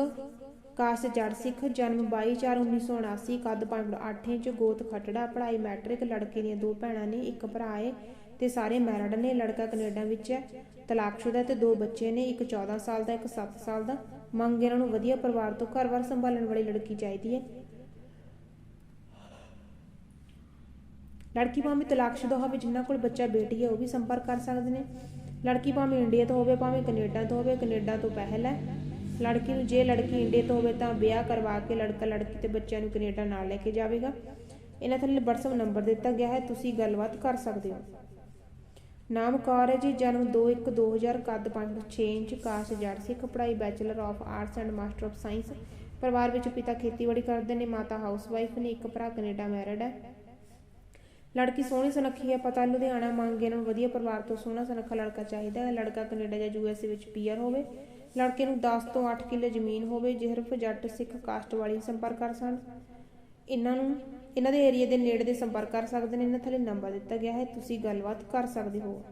ਕਾਸਟ ਜੜ ਸਿੱਖ, ਜਨਮ 22/4/1979 ਕੱਦ 5.8 ਇੰਚ, ਗੋਤ ਖਟੜਾ, ਪੜ੍ਹਾਈ ਮੈਟ੍ਰਿਕ ਲੜਕੇ ਦੀਆਂ ਦੋ ਭੈਣਾਂ ਨੇ, ਇੱਕ ਭਰਾ ਹੈ ਤੇ ਸਾਰੇ ਮੈਰਿਡ ਨੇ, ਲੜਕਾ ਕੈਨੇਡਾ ਵਿੱਚ ਹੈ। ਤਲਾਕਸ਼ੁਦਾ ਤੇ ਦੋ ਬੱਚੇ ਨੇ, ਇੱਕ 14 ਸਾਲ ਦਾ, ਇੱਕ 7 ਸਾਲ ਦਾ। ਮੰਗ ਇਹਨਾਂ ਨੂੰ ਵਧੀਆ ਪਰਿਵਾਰ ਤੋਂ ਘਰ-ਬਾਰ ਸੰਭਾਲਣ ਵਾਲੀ ਲੜਕੀ ਚਾਹੀਦੀ ਹੈ। ਲੜਕੀ ਭਾਵੇਂ ਤਲਾਕਸ਼ੁਦਾ ਹੋਵੇ ਜਿਨ੍ਹਾਂ ਕੋਲ ਬੱਚਾ ਬੇਟੀ ਹੈ, ਉਹ ਵੀ ਸੰਪਰਕ ਕਰ ਸਕਦੇ ਨੇ। ਲੜਕੀ ਭਾਵੇਂ ਇੰਡੀਆ ਤੋਂ ਹੋਵੇ, ਭਾਵੇਂ ਕੈਨੇਡਾ ਤੋਂ ਹੋਵੇ, ਕੈਨੇਡਾ ਤੋਂ ਪਹਿਲ ਹੈ। ਲੜਕੀ ਨੂੰ ਜੇ ਲੜਕੀ ਇੰਡੀਆ ਤੋਂ ਹੋਵੇ ਤਾਂ ਵਿਆਹ ਕਰਵਾ ਕੇ ਲੜਕਾ ਲੜਕੀ ਤੇ ਬੱਚਿਆਂ ਨੂੰ ਕੈਨੇਡਾ ਨਾਲ ਲੈ ਕੇ ਜਾਵੇਗਾ। ਇਹਨਾਂ ਥੱਲੇ WhatsApp ਨੰਬਰ ਦਿੱਤਾ ਗਿਆ ਹੈ, ਤੁਸੀਂ ਗੱਲਬਾਤ ਕਰ ਸਕਦੇ ਹੋ। ਨਾਮ ਕੌਰ ਹੈ ਜੀ, ਜਨਮ 2/1/2000 ਕੱਦ 5-6 ਇੰਚ ਕਾਸਟ ਜੜ ਸਿੱਖ, ਪੜ੍ਹਾਈ bachelor of arts and master of science. ਪਰਿਵਾਰ ਵਿੱਚ ਪਿਤਾ ਖੇਤੀਬਾੜੀ ਕਰਦੇ ਨੇ, ਮਾਤਾ ਹਾਊਸਵਾਈਫ ਨੇ, ਇੱਕ ਭਰਾ ਕੈਨੇਡਾ ਮੈਰਿਡ ਹੈ। ਲੜਕੀ ਸੋਹਣੀ ਸੁਨੱਖੀ ਹੈ, ਪਤਾ ਲੁਧਿਆਣਾ ਮੰਗ ਨੂੰ ਵਧੀਆ ਪਰਿਵਾਰ ਤੋਂ ਸੋਹਣਾ ਸੁਨੱਖਾ ਲੜਕਾ ਚਾਹੀਦਾ ਹੈ। ਲੜਕਾ ਕੈਨੇਡਾ ਜਾਂ ਯੂਐਸਏ ਵਿੱਚ ਪੀਆਰ ਹੋਵੇ। ਲੜਕੇ ਨੂੰ 10 ਤੋਂ 8 ਕਿੱਲੇ ਜ਼ਮੀਨ ਹੋਵੇ, ਜੇ ਸਿਰਫ ਜੱਟ ਸਿੱਖ ਕਾਸਟ ਵਾਲੀ ਸੰਪਰਕ ਕਰ ਸਕਣ। ਇਹਨਾਂ ਨੂੰ ਇਹਨਾਂ ਦੇ ਏਰੀਆ ਦੇ ਨੇੜੇ ਦੇ ਸੰਪਰਕ ਕਰ ਸਕਦੇ ਨੇ, ਇਹਨਾਂ ਥੱਲੇ ਨੰਬਰ ਦਿੱਤਾ ਗਿਆ ਹੈ, ਤੁਸੀਂ ਗੱਲਬਾਤ ਕਰ ਸਕਦੇ ਹੋ।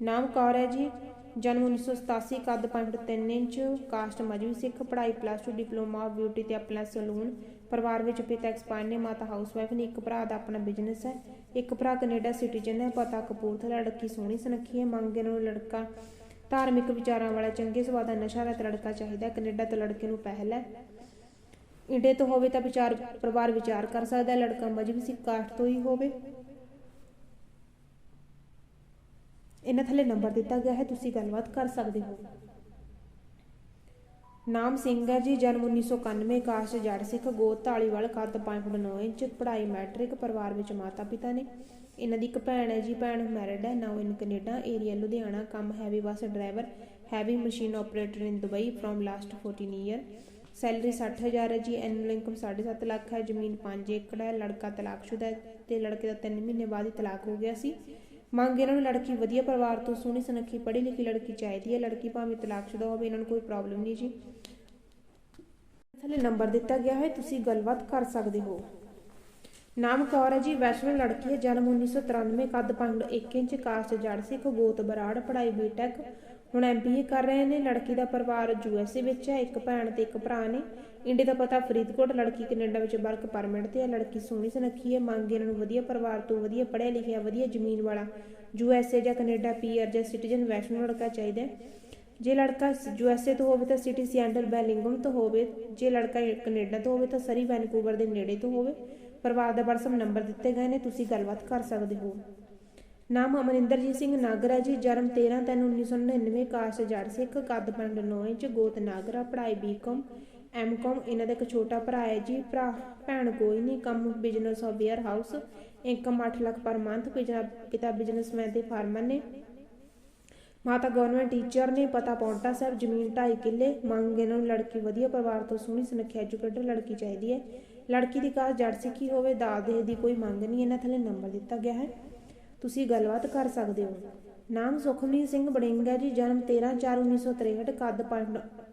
ਨਾਮ ਕੌਰ ਹੈ ਜੀ, ਜਨਮ 1987 ਕੱਦ 5.3 ਇੰਚ, ਕਾਸਟ ਮਜਬੀ ਸਿੱਖ, ਪੜ੍ਹਾਈ ਪਲੱਸ 2 ਡਿਪਲੋਮਾ ਬਿਊਟੀ ਤੇ ਆਪਣਾ ਸਲੂਨ ਪਰਿਵਾਰ ਵਿੱਚ ਪਿਤਾ ਐਕਸਪਾਇਰ ਨੇ, ਮਾਤਾ ਹਾਊਸਵਾਈਫ ਨੇ, ਇੱਕ ਭਰਾ ਦਾ ਆਪਣਾ ਬਿਜ਼ਨਸ ਹੈ। ਇੱਕ ਭਰਾ ਕੈਨੇਡਾ ਸਿਟੀਜ਼ਨ ਹੈ, ਪਤਾ ਕਪੂਰਥਲਾ, ਲੜਕੀ ਸੋਹਣੀ ਸੁਨੱਖੀ ਹੈ, ਮੰਗੇ ਨੂੰ ਲੜਕਾ ਧਾਰਮਿਕ ਵਿਚਾਰਾਂ ਵਾਲਾ ਚੰਗੇ ਸੁਭਾਅ ਦਾ ਨਸ਼ਾ ਰਹਿਤ ਲੜਕਾ ਚਾਹੀਦਾ, ਕੈਨੇਡਾ ਤੋਂ ਲੜਕੇ ਨੂੰ ਪਹਿਲ ਹੈ। ਇੰਡੀਆ ਤੋਂ ਹੋਵੇ ਤਾਂ ਵਿਚਾਰ, ਪਰਿਵਾਰ ਵਿਚਾਰ ਕਰ ਸਕਦਾ ਲੜਕਾ ਮਜਬੀ ਸਿੱਖ ਕਾਸਟ ਤੋਂ ਹੀ ਹੋਵੇ। ਇਹਨਾਂ ਥੱਲੇ ਨੰਬਰ ਦਿੱਤਾ ਗਿਆ ਹੈ, ਤੁਸੀਂ ਗੱਲਬਾਤ ਕਰ ਸਕਦੇ ਹੋ। ਨਾਮ ਸਿੰਘ ਹੈ ਜੀ, ਜਨਮ 1991 ਕਾਸਟ ਜੱਟ ਸਿੱਖ ਗੋਤ ਢਾਲੀਵਾਲ ਕੱਦ 5.9 ਇੰਚ, ਪੜ੍ਹਾਈ ਮੈਟ੍ਰਿਕ, ਪਰਿਵਾਰ ਵਿੱਚ ਮਾਤਾ ਪਿਤਾ ਨੇ। ਇਹਨਾਂ ਦੀ ਇੱਕ ਭੈਣ ਹੈ ਜੀ, ਭੈਣ ਮੈਰਿਡ ਹੈ now in Canada area Ludhiana, ਕੰਮ heavy bus driver heavy machine operator in Dubai from last 14 year salary 60000 ਹੈ ਜੀ ਐਨੂਅਲ ਇਨਕਮ 7.5 ਲੱਖ ਹੈ, ਜ਼ਮੀਨ 5 ਏਕੜ ਹੈ, ਲੜਕਾ ਤਲਾਕਸ਼ੁਦਾ ਹੈ ਤੇ ਲੜਕੇ ਦਾ 3 ਮਹੀਨੇ ਬਾਅਦ ਹੀ ਤਲਾਕ ਹੋ ਗਿਆ ਸੀ। ਮੰਗ ਇਹਨਾਂ ਨੂੰ ਲੜਕੀ ਵਧੀਆ ਪਰਿਵਾਰ ਤੋਂ ਸੋਹਣੀ ਸੁਨੱਖੀ ਪੜ੍ਹੀ ਲਿਖੀ ਲੜਕੀ ਚਾਹੀਦੀ ਹੈ, ਲੜਕੀ ਭਾਵੇਂ ਤਲਾਕਸ਼ੁਦਾ ਹੋਵੇ, ਇਹਨਾਂ ਨੂੰ ਕੋਈ ਪ੍ਰੋਬਲਮ ਨਹੀਂ ਜੀ। ਥੱਲੇ ਨੰਬਰ ਦਿੱਤਾ ਗਿਆ ਹੈ, ਤੁਸੀਂ ਗੱਲਬਾਤ ਕਰ ਸਕਦੇ ਹੋ। ਨਾਮ ਕੌਰ ਹੈ ਜੀ, ਵੈਸ਼ਨੋ ਲੜਕੀ ਹੈ, ਜਨਮ 1993 ਕੱਦ 5.1 ਇੰਚ ਕਾਸਟ ਜੜ ਸਿੱਖ, ਗੋਤ ਬਰਾੜ, ਪੜ੍ਹਾਈ ਬੀਟੈਕ ਹੁਣ ਐਮਬੀਏ ਕਰ ਰਹੇ ਨੇ, ਲੜਕੀ ਦਾ ਪਰਿਵਾਰ ਯੂਐਸਏ ਵਿੱਚ ਹੈ, ਇੱਕ ਭੈਣ ਤੇ ਇੱਕ ਭਰਾ ਨੇ। ਇੰਡੀਆ ਦਾ ਪਤਾ ਫਰੀਦਕੋਟ, ਲੜਕੀ ਕੈਨੇਡਾ ਵਿੱਚ ਵਰਕ ਪਰਮਿਟ ਤੇ ਹੈ, ਲੜਕੀ ਸੋਹਣੀ ਸੁਨੱਖੀ ਹੈ, ਮੰਗ ਇਹਨਾਂ ਨੂੰ ਵਧੀਆ ਪਰਿਵਾਰ ਤੋਂ ਵਧੀਆ ਪੜ੍ਹਿਆ ਲਿਖਿਆ, ਵਧੀਆ ਜ਼ਮੀਨ ਵਾਲਾ ਯੂਐਸਏ ਜਾਂ ਕੈਨੇਡਾ ਪੀਆਰ ਜਾਂ ਸਿਟੀਜ਼ਨ ਵੈਸ਼ਨੋ ਲੜਕਾ ਚਾਹੀਦਾ ਜੇ ਲੜਕਾ ਯੂਐਸਏ ਤੋਂ ਹੋਵੇ ਤਾਂ ਸਿਟੀ ਸਿਐਂਟਲ ਬੈਲਿੰਗਮ ਤੋਂ ਹੋਵੇ, ਜੇ ਲੜਕਾ ਕੈਨੇਡਾ ਤੋਂ ਹੋਵੇ ਤਾਂ ਸਰੀ ਵੈਨਕੂਵਰ ਦੇ ਨੇੜੇ ਤੋਂ ਹੋਵੇ। ਪਰਿਵਾਰ ਦਾ WhatsApp ਨੰਬਰ ਦਿੱਤੇ ਗਏ ਨੇ, ਤੁਸੀਂ ਗੱਲਬਾਤ ਕਰ ਸਕਦੇ ਹੋ। ਨਾਮ ਅਮਰਿੰਦਰਜੀਤ ਸਿੰਘ ਨਾਗਰ ਜੀ, ਜਨਮ 13 ਤਿੰਨ 1999 ਕਾਸਟ ਜੜ ਸਿੱਖ, ਕੱਦ ਪਿੰਡ 9 ਇੰਚ, ਗੋਤ ਨਾਗਰਾ, ਪੜ੍ਹਾਈ ਬੀਕਾਮ ਐਮਕਾਮ ਇਹਨਾਂ ਦਾ ਇੱਕ ਛੋਟਾ ਭਰਾ ਹੈ ਜੀ, ਭਰਾ, ਭੈਣ ਕੋਈ ਨਹੀਂ, ਕੰਮ business of warehouse income 8 lakh per month ਪਿਤਾ ਬਿਜ਼ਨਸਮੈਨ ਤੇ ਫਾਰਮਰ ਨੇ। ਮਾਤਾ ਗਵਰਨਮੈਂਟ ਟੀਚਰ ਨੇ, ਪਤਾ ਪੌਂਟਾ ਸਾਹਿਬ, ਜ਼ਮੀਨ 2.5 ਕਿੱਲੇ, ਮੰਗ ਇਹਨਾਂ ਨੂੰ ਲੜਕੀ ਵਧੀਆ ਪਰਿਵਾਰ ਤੋਂ ਸੋਹਣੀ ਸੁਨੱਖੀ ਐਜੂਕੇਟਡ ਲੜਕੀ ਚਾਹੀਦੀ ਹੈ। ਲੜਕੀ ਦੀ ਕਾਸ ਜੜ ਸਿੱਖੀ ਹੋਵੇ, ਦਾਜ ਦੇ ਦੀ ਕੋਈ ਮੰਗ ਨਹੀਂ, ਇਹਨਾਂ ਥੱਲੇ ਨੰਬਰ ਦਿੱਤਾ ਗਿਆ ਹੈ। ਤੁਸੀਂ ਗੱਲਬਾਤ ਕਰ ਸਕਦੇ ਹੋ। ਨਾਮ ਸੁਖਮਨੀ ਸਿੰਘ ਬੜਿੰਗਾ ਜੀ, ਜਨਮ 13/4/1963 ਕੱਦ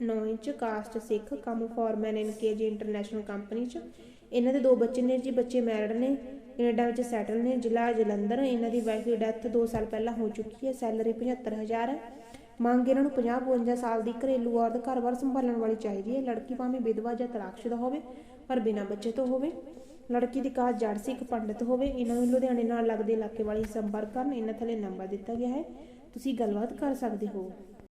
9 ਇੰਚ, ਕਾਸਟ ਸਿੱਖ, ਕੰਮ foreman in KG international company ਚ। ਇਹਨਾਂ ਦੇ ਦੋ ਬੱਚੇ ਨੇ ਜੀ, ਬੱਚੇ ਮੈਰਿਡ ਨੇ, ਕੈਨੇਡਾ ਵਿੱਚ ਸੈਟਲ ਨੇ, ਜ਼ਿਲ੍ਹਾ ਜਲੰਧਰ, ਇਹਨਾਂ ਦੀ ਵਾਈਫ ਦੀ ਡੈਥ 2 ਸਾਲ ਪਹਿਲਾਂ ਹੋ ਚੁੱਕੀ ਹੈ, ਸੈਲਰੀ 75000 ਹੈ। ਮੰਗ ਇਹਨਾਂ ਨੂੰ 50-52 ਸਾਲ ਦੀ ਘਰੇਲੂ ਔਰਤ ਘਰ-ਬਾਰ ਸੰਭਾਲਣ ਵਾਲੀ ਚਾਹੀਦੀ ਹੈ। ਲੜਕੀ ਭਾਵੇਂ ਵਿਧਵਾ ਜਾਂ ਤਲਾਕਸ਼ੁਦਾ ਹੋਵੇ ਪਰ ਬਿਨਾਂ ਬੱਚੇ ਤੋਂ ਹੋਵੇ। ਲੜਕੀ ਦੀ ਕਾਸ ਜੜ ਸਿੱਖ ਪੰਡਤ ਹੋਵੇ, ਇਹਨਾਂ ਨੂੰ ਲੁਧਿਆਣੇ ਨਾਲ ਲੱਗਦੇ ਇਲਾਕੇ ਵਾਲੀ ਸੰਪਰਕ ਕਰਨ ਇਹਨਾਂ ਥੱਲੇ ਨੰਬਰ ਦਿੱਤਾ ਗਿਆ ਹੈ। ਤੁਸੀਂ ਗੱਲਬਾਤ ਕਰ ਸਕਦੇ ਹੋ।